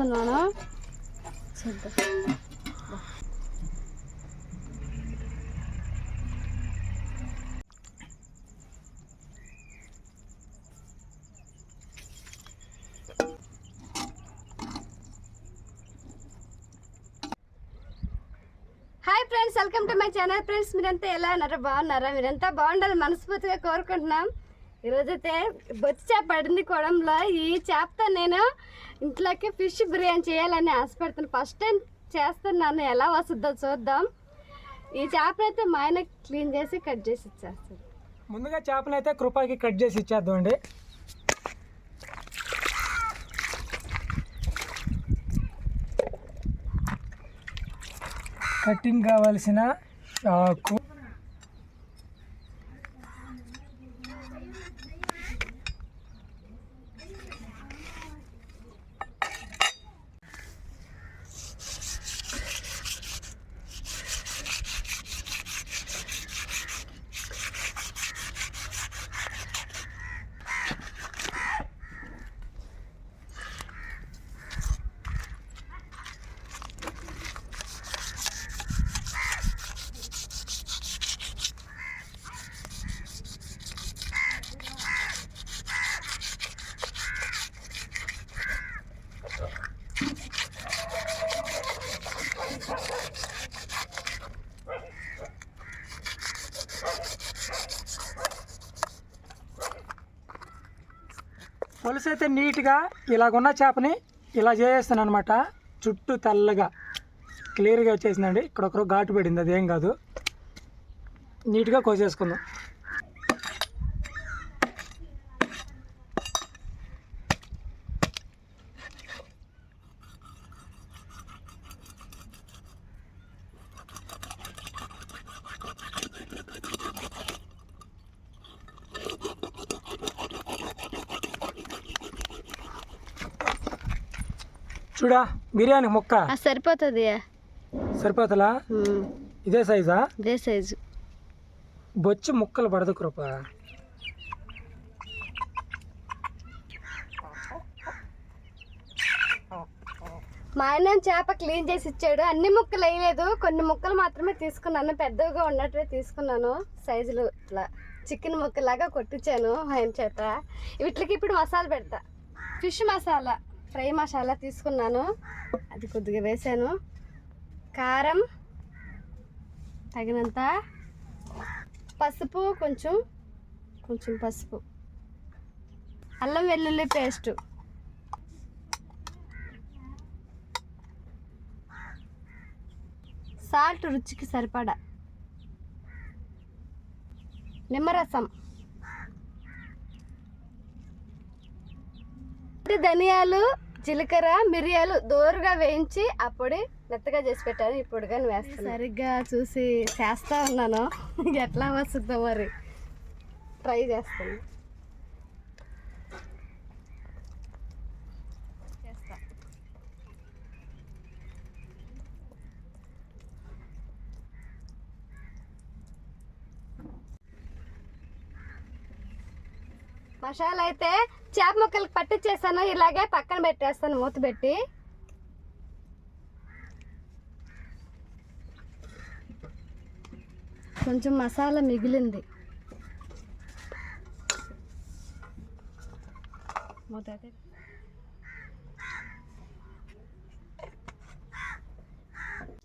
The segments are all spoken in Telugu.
చేస్తున్నాను? Hi friends welcome to my channel friends మీరంతా ఎలా ఉన్నారా? బాగున్నారా? మీరంతా బాగుండాలి మనస్ఫూర్తిగా కోరుకుంటున్నాం. ఈరోజైతే బొచ్చి చేప పడింది కొడంలో. ఈ చేపతో నేను ఇంట్లోకి ఫిష్ బిర్యానీ చేయాలని ఆశపడుతున్నాను ఫస్ట్ టైం చేస్తున్నాను. ఎలా వస్తుందో చూద్దాం. ఈ చేపనైతే మా ఆయన క్లీన్ చేసి కట్ చేసి ఇచ్చేస్తాడు ముందుగా చేపలు అయితే కృపాకి కట్ చేసి ఇచ్చేద్దాం అండి కటింగ్ కావాల్సిన చాకు. అయితే నీట్గా ఇలాగున్న చేపని ఇలా చేసేస్తాను అనమాట చుట్టూ తెల్లగా క్లియర్గా వచ్చేసిందండి ఇక్కడ ఒకరు ఘాటు పడింది అదేం కాదు. నీట్గా కోసేసుకుందాం. చూడా బిర్యానీ ముక్క. సరిపోతుంది. సరిపోతలా? ఇదే సైజా? ఇదే సైజు. బొచ్చి ముక్కలు పడదు కృప. మా ఆయన చేప క్లీన్ చేసి ఇచ్చాడు. అన్ని ముక్కలు వేయలేదు. కొన్ని ముక్కలు మాత్రమే తీసుకున్నాను. పెద్దగా ఉన్నట్టువే తీసుకున్నాను. సైజులు ఇట్లా చికెన్ ముక్కలాగా కొట్టించాను ఆయన చేత. వీటికి ఇప్పుడు మసాలా పెడతా. ఫిష్ మసాలా. ఫ్రై మసాలా తీసుకున్నాను. అది కొద్దిగా వేసాను. కారం తగినంత పసుపు కొంచెం కొంచెం పసుపు. అల్లం వెల్లుల్లి పేస్టు. సాల్ట్ రుచికి సరిపడా. నిమ్మరసం. ధనియాలు జీలకర్ర మిరియాలు దోరగా వేయించి అప్పుడు మెత్తగా చేసి పెట్టాను. ఇప్పుడు కానీ వేస్తాను సరిగ్గా చూసి చేస్తా ఉన్నాను. ఎట్లా వస్తుందో మరి. ట్రై చేస్తాను. మసాలా అయితే చేప ముక్కలకి పట్టించేసాను ఇలాగే పక్కన పెట్టేస్తాను మూత పెట్టి. కొంచెం మసాలా మిగిలింది. మూత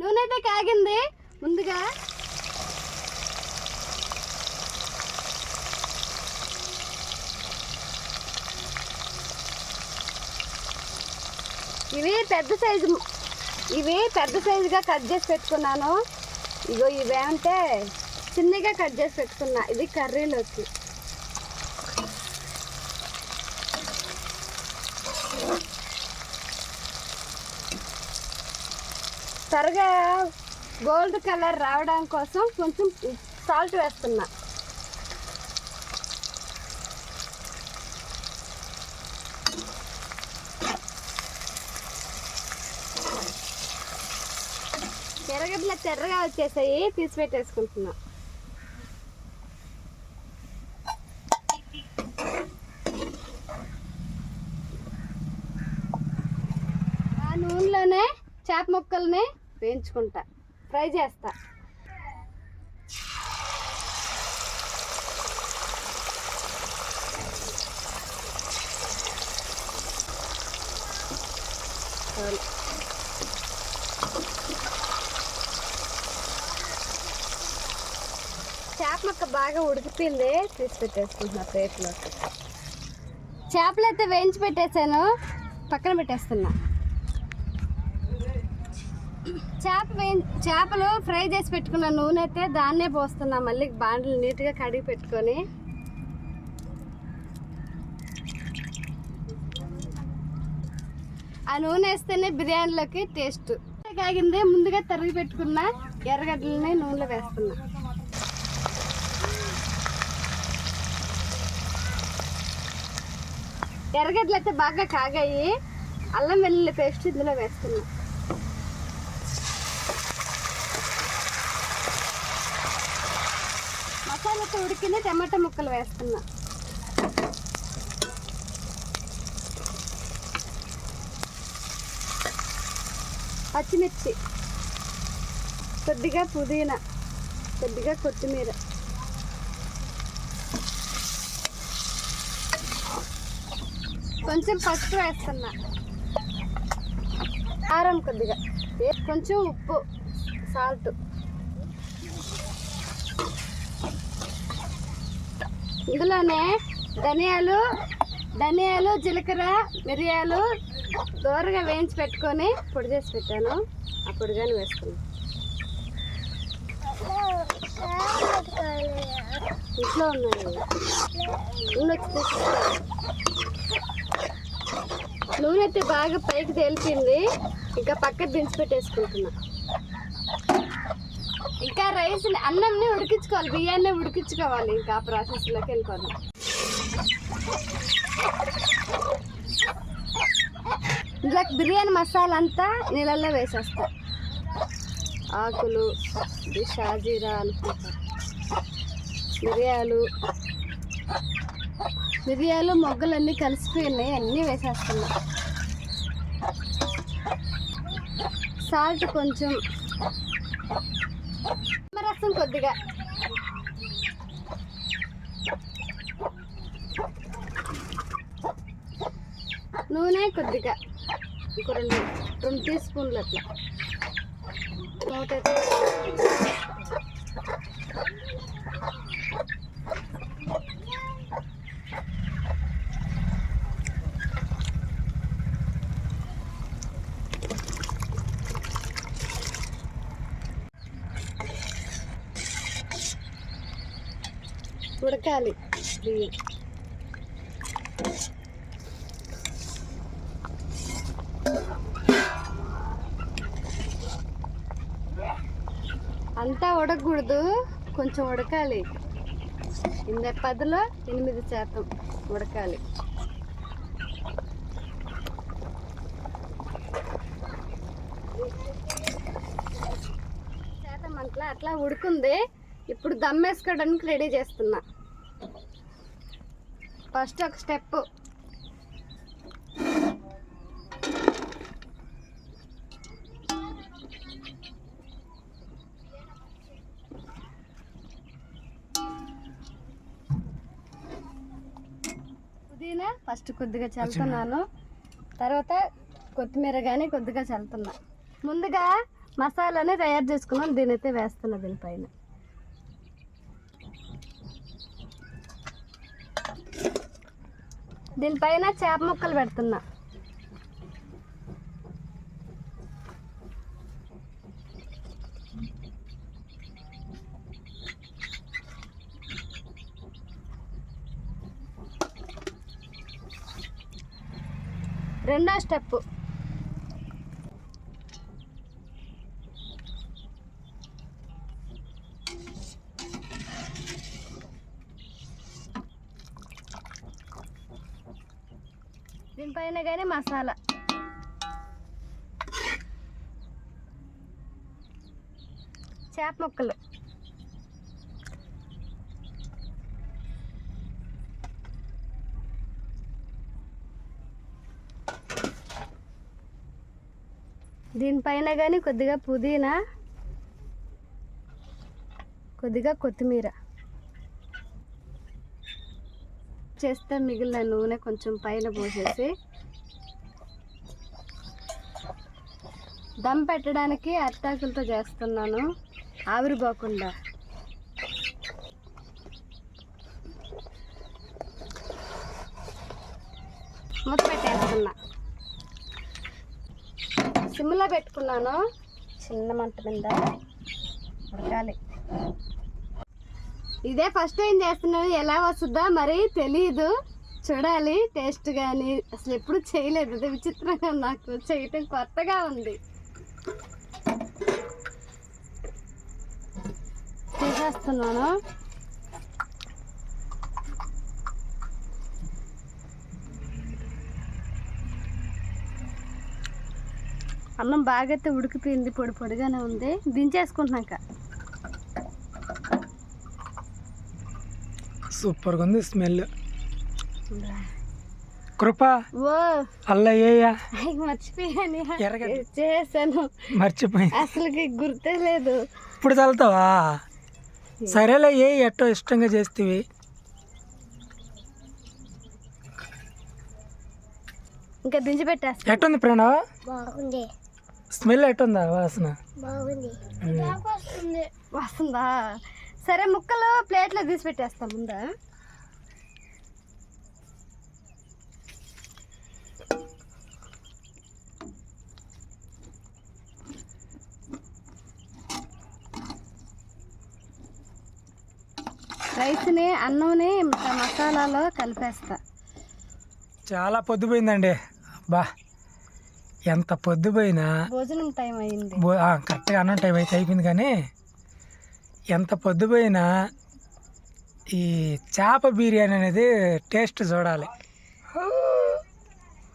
నూనె అయితే కాగింది. ముందుగా ఇవి పెద్ద సైజు ఇవి పెద్ద సైజుగా కట్ చేసి పెట్టుకున్నాను. ఇగో ఇవేమంటే చిన్నగా కట్ చేసి పెట్టుకున్నా ఇది కర్రీలోకి. త్వరగా గోల్డ్ కలర్ రావడం కోసం కొంచెం సాల్ట్ వేస్తున్నా. ఇట్లా తెర్రగా వచ్చేసాయి తీసి పెట్టేసుకుంటున్నా? నూనెలోనే చేప ముక్కల్ని వేయించుకుంటా. ఫ్రై చేస్తా చాలు. చేప ముక్క బాగా ఉడికిపోయింది తీసి పెట్టేసుకుంటున్నా ప్లేట్లో. చేపలు అయితే వేయించి పెట్టేశాను పక్కన పెట్టేస్తున్నా. చేప వేయి చేపలు ఫ్రై చేసి పెట్టుకున్న నూనె అయితే దాన్నే పోస్తున్నా మళ్ళీ బాండ్లు నీట్గా కడిగి పెట్టుకొని. ఆ నూనె వేస్తేనే బిర్యానీలోకి టేస్ట్. కాగింది ముందుగా తరిగి పెట్టుకున్న ఎర్రగడ్డలని నూనెలో వేస్తున్నా. ఎర్రగడ్డలు అయితే బాగా కాగాయి. అల్లం వెల్లుల్లి పేస్ట్ ఇందులో వేస్తున్నా. మసాలాతో ఉడికిన టమాటా ముక్కలు వేస్తున్నా. పచ్చిమిర్చి. కొద్దిగా పుదీనా. కొద్దిగా కొత్తిమీర. కొంచెం పసుపు వేస్తున్నా. కారం కొద్దిగా. కొంచెం ఉప్పు సాల్ట్ ఇందులోనే ధనియాలు ధనియాలు జీలకర్ర మిరియాలు దూరగా వేయించి పెట్టుకొని పొడి చేసి పెట్టాను. ఆ పొడిగాని వేసుకున్నాను ఇంట్లో ఉన్నాయి. నూనె వచ్చి నూనె అయితే బాగా పైకి తేలిపింది. ఇంకా పక్క దించి పెట్టేసుకుంటున్నా. ఇంకా రైస్ అన్నంని ఉడికించుకోవాలి. బియ్యాన్ని ఉడికించుకోవాలి ఇంకా ఆ ప్రాసెస్లోకి వెళ్ళిపోదాం. ఇందులో బిర్యానీ మసాలా అంతా నీళ్ళల్లో వేసేస్తా. ఆకులు షాజీరా అనుకుంటా. మిరియాలు మిరియాలు మొగ్గలన్నీ కలిసిపోయినాయి. అన్నీ వేసేస్తున్నా. సాల్ట్ కొంచెం. రసం కొద్దిగా. నూనె కొద్దిగా. ఇంకో రెండు రెండు టీ స్పూన్లు అట్లా. నూట ఉడకాలి. బియ్యం అంతా ఉడకకూడదు కొంచెం ఉడకాలి. ఇంద పదిలో ఎనిమిది శాతం ఉడకాలి. శాతం అట్లా అట్లా ఉడుకుంది. ఇప్పుడు దమ్ వేసుకోవడానికి రెడీ చేస్తున్నా. ఫస్ట్ ఒక స్టెప్. పుదీనా ఫస్ట్ కొద్దిగా చల్లుతున్నాను. తర్వాత కొత్తిమీర కానీ కొద్దిగా చల్లుతున్నా. ముందుగా మసాలాని తయారు చేసుకున్నాను దీని అయితే వేస్తున్నా దీనిపైన. దీనిపైన చేప ముక్కలు పెడుతున్నా. రెండో స్టెప్పు. దీనిపైన కానీ మసాలా. చేప ముక్కలు. దీనిపైన కానీ కొద్దిగా పుదీనా కొద్దిగా కొత్తిమీర. చేస్తే మిగిలిన నూనె కొంచెం పైన పోసేసి దమ్ పెట్టడానికి అత్తాకులతో చేస్తున్నాను. ఆవిరిపోకుండా మూత పెట్టేస్తున్నా. సిమ్లో పెట్టుకున్నాను. చిన్న మంట మీద ఉడకాలి. ఇదే ఫస్ట్ టైం చేస్తున్నాను ఎలా వస్తుందా మరి తెలియదు చూడాలి. టేస్ట్ కానీ అసలు ఎప్పుడు చేయలేదు. ఇది విచిత్రంగా నాకు చేయటం కొత్తగా ఉంది. తీసేస్తున్నాను అన్నం బాగా అయితే ఉడికిపోయింది పొడి పొడిగానే ఉంది. దించేసుకుంటున్నాక. సూపర్గా ఉంది స్మెల్. కృప ఓ. అల్లయ్యా మర్చిపోయాను. చేశాను. మర్చిపోయి అసలుకి గుర్తే లేదు. ఇప్పుడు చల్లుతావా సరేలే ఏ ఎట్టో ఇష్టంగా చేస్తేవి? ఇంకా దించి పెట్టేస్తా. ఎట్టుంది ప్రణవ్ బాగుంది. స్మెల్ ఎట్టుందా వాసన? బాగుంది. వస్తుందా? సరే ముక్కలు ప్లేట్లో తీసి పెట్టేస్తా ముందా? రైస్ని అన్నంని మసాలాలో కలిపేస్తా. చాలా పొద్దుపోయిందండి. బా ఎంత పొద్దుపోయినా భోజనం టైం అయింది. కరెక్ట్గా అన్నం టైం అయితే అయిపోయింది కానీ ఎంత పొద్దుపోయినా ఈ చేప బిర్యానీ అనేది టేస్ట్ చూడాలి.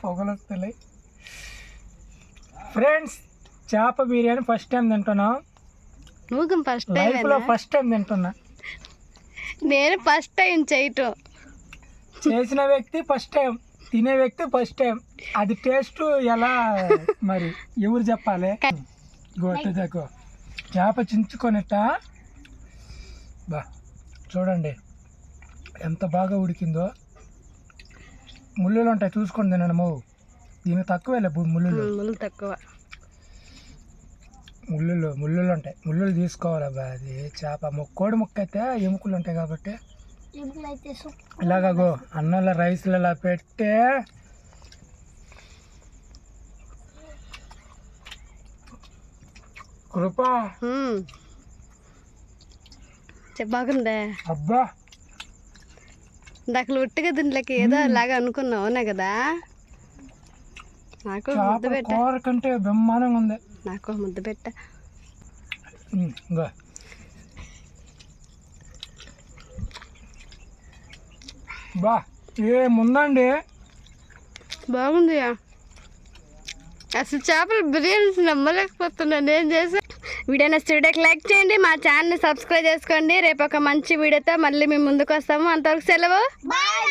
పొగలు వస్తున్నాయి. ఫ్రెండ్స్ చేప బిర్యానీ ఫస్ట్ టైం తింటున్నాం. ఫస్ట్ టైం లైఫ్లో ఫస్ట్ టైం తింటున్నా. నేను ఫస్ట్ టైం చేయటం. చేసిన వ్యక్తి ఫస్ట్ టైం తినే వ్యక్తి ఫస్ట్ టైం అది టేస్ట్ ఎలా మరి? ఎవరు చెప్పాలి? గొట్టదకు చేప చించుకొనిట. బా చూడండి. ఎంత బాగా ఉడికిందో. ముళ్ళులు ఉంటాయి చూసుకొని తినండి మో. దీనికి తక్కువేలే బు- ముళ్ళులు. ముళ్ళు తక్కువ. ముళ్ళులు ముళ్ళులు ఉంటాయి. ముళ్ళులు తీసుకోవాలి అబ్బా అది. చేప మొక్కోడి ముక్క అయితే ఎముకలు ఉంటాయి కాబట్టి. ఇలాగో అన్నంలో రైస్లు ఇలా పెట్టే కృప బాగుందే? అబ్బా. ఇందాక ఉట్టిగా దీంట్లోకి ఏదో లాగా అనుకున్నావు అవునా కదా? నాకు ముద్ద పెట్ట. కూర కంటే బ్రహ్మాండంగా ఉంది. నాకు ముద్ద పెట్ట. ఇంగో బా ఏముందండి బాగుంది అసలు చేపల బిర్యానీ నమ్మలేకపోతున్నా నేను చేసా వీడియో నచ్చితే లైక్ చేయండి మా ఛానల్ని సబ్స్క్రైబ్ చేసుకోండి. రేపు ఒక మంచి వీడియోతో మళ్ళీ మేము ముందుకు వస్తాము. అంతవరకు సెలవు. బాయ్.